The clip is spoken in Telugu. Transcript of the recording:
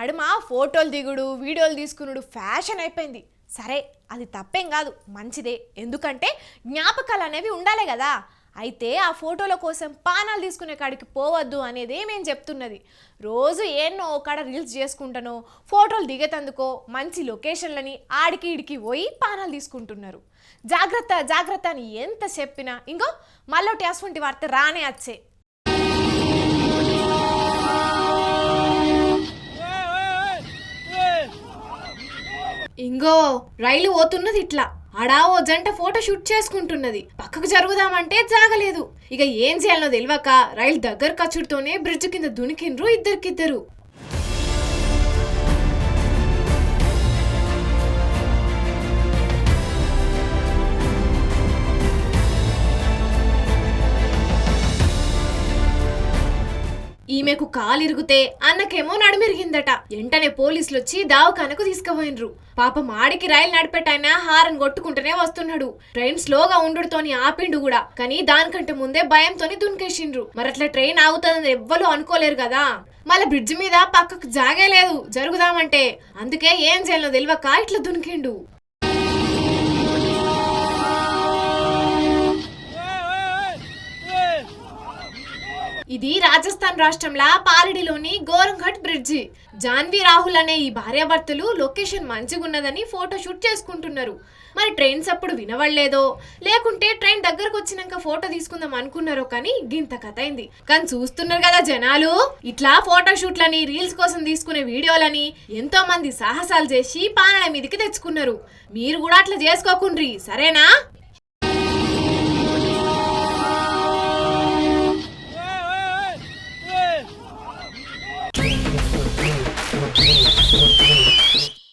నడుమ ఫోటోలు దిగుడు వీడియోలు తీసుకునుడు ఫ్యాషన్ అయిపోయింది. సరే అది తప్పేం కాదు మంచిదే. ఎందుకంటే జ్ఞాపకాలు అనేవి ఉండాలి కదా. అయితే ఆ ఫోటోల కోసం పానాలు తీసుకునే కాడికి పోవద్దు అనేది మేము చెప్తున్నది. రోజు ఎన్నో కాడ రీల్స్ చేసుకుంటానో ఫోటోలు దిగేతందుకో మంచి లొకేషన్లని ఆడికి ఇడికి పోయి పానాలు తీసుకుంటున్నారు. జాగ్రత్త జాగ్రత్త అని ఎంత చెప్పినా. ఇంకో మళ్ళొటి అటువంటి వార్త రానే వచ్చే. ఇంగో రైలు పోతున్నది ఇట్లా. అడా ఓ జంట ఫోటో షూట్ చేసుకుంటున్నది. పక్కకు జరుగుదామంటే జాగలేదు. ఇక ఏం చేయాలో తెలియక రైలు దగ్గర కచ్చుడుతోనే బ్రిడ్జ్ కింద దునికిండ్రు ఇద్దరికిద్దరు. ఈమెకు కాలిరిగితే అన్నకేమో నడుమిరిగిందట. వెంటనే పోలీసులు వచ్చి దావఖానకు తీసుకుపోయినరు. పాపం ఆడికి రైలు నడిపెట్టైనా హారన్ కొట్టుకుంటూనే వస్తున్నాడు. ట్రైన్ స్లోగా ఉండుడుతోని ఆపిండు కూడా. కానీ దానికంటే ముందే భయంతోని దునికేసిండ్రు. మరట్లా ట్రైన్ ఆగుతుందని ఎవ్వరు అనుకోలేరు కదా. మళ్ళీ బ్రిడ్జ్ మీద పక్కకు జాగే లేదు జరుగుదామంటే. అందుకే ఏం చేయాలో తెలియక ఇట్లా దునికిండు. ఇది రాజస్థాన్ రాష్ట్రంలో పాలడిలోని గోరంఘట్ బ్రిడ్జి. జాన్వీ రాహుల్ అనే ఈ భార్యాభర్తలు లొకేషన్ మంచిగున్నదని ఫోటో షూట్ చేసుకుంటున్నారు. మరి ట్రైన్స్ అప్పుడు వినవడలేదో? లేకుంటే ట్రైన్ దగ్గరకు వచ్చినాక ఫోటో తీసుకుందాం అనుకున్నారో కానీ గింత కథ అయింది కానీ చూస్తున్నారు కదా జనాలు ఇట్లా ఫోటో షూట్లని రీల్స్ కోసం తీసుకునే వీడియోలని ఎంతో మంది సాహసాలు చేసి పానల మీదకి తెచ్చుకున్నారు. మీరు కూడా అట్లా చేసుకోకుండ్రి సరేనా?